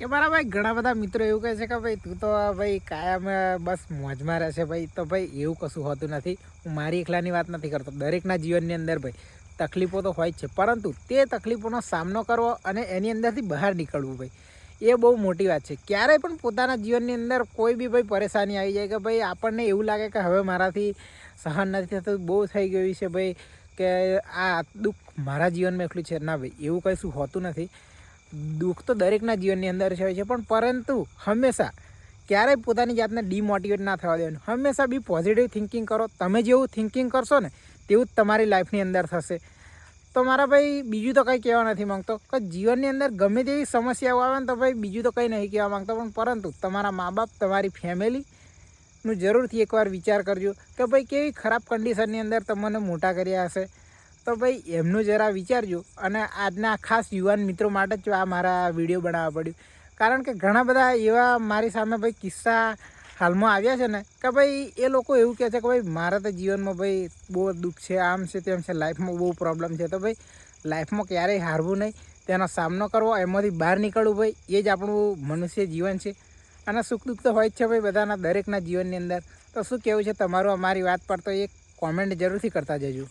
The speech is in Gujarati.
કે મારા ભાઈ ઘણા બધા મિત્રો એવું કહે છે કે ભાઈ, તું તો ભાઈ કાયમ બસ મોજમાં રહેશે ભાઈ. તો ભાઈ એવું કશું હોતું નથી. હું મારી એકલાની વાત નથી કરતો. દરેકના જીવનની અંદર ભાઈ તકલીફો તો હોય જ છે. પરંતુ તે તકલીફોનો સામનો કરવો અને એની અંદરથી બહાર નીકળવું ભાઈ, એ બહુ મોટી વાત છે. ક્યારેય પણ પોતાના જીવનની અંદર કોઈ બી ભાઈ પરેશાની આવી જાય કે ભાઈ, આપણને એવું લાગે કે હવે મારાથી સહન નથી થતું, બહુ થઈ ગયું છે ભાઈ, કે આ દુઃખ મારા જીવનમાં એકલું છે. ના ભાઈ, એવું કશું હોતું નથી. દુઃખ તો દરેકના જીવનની અંદર હોય છે, પણ પરંતુ હંમેશા ક્યારેય પોતાની જાતને ડિમોટિવેટ ના થવા દેવાનું. હંમેશા બી પોઝિટિવ થિંકિંગ કરો. તમે જેવું થિંકિંગ કરશો ને, તેવું જ તમારી લાઈફની અંદર થશે. તો મારા ભાઈ, બીજું તો કંઈ કહેવા નથી માંગતો. કે જીવનની અંદર ગમે તેવી સમસ્યાઓ આવે ને, તો ભાઈ બીજું તો કંઈ નહીં કહેવા માગતો. પણ પરંતુ તમારા મા બાપ તમારી ફેમિલી નું જરૂરથી એકવાર વિચાર કરજો કે ભાઈ કેવી ખરાબ કન્ડિશનની અંદર તમને મોટા કર્યા હશે. તો ભાઈ, એમનું જરા વિચારજો. અને આજના ખાસ યુવાન મિત્રો માટે જ આ મારા વીડિયો બનાવવા પડ્યું. કારણ કે ઘણા બધા એવા મારી સામે ભાઈ કિસ્સા હાલમાં આવ્યા છે ને, કે ભાઈ, એ લોકો એવું કહે છે કે ભાઈ, મારા તો જીવનમાં ભાઈ બહુ દુઃખ છે, આમ છે તેમ છે, લાઈફમાં બહુ પ્રોબ્લેમ છે. તો ભાઈ, લાઈફમાં ક્યારેય હારવું નહીં. તેનો સામનો કરવો, એમાંથી બહાર નીકળવું ભાઈ, એ જ આપણું મનુષ્ય જીવન છે. અને સુખ દુઃખ તો હોય જ છે ભાઈ બધાના દરેકના જીવનની અંદર. તો શું કહેવું છે તમારું? અમારી વાત પર તો એક કોમેન્ટ જરૂરથી કરતા જજો.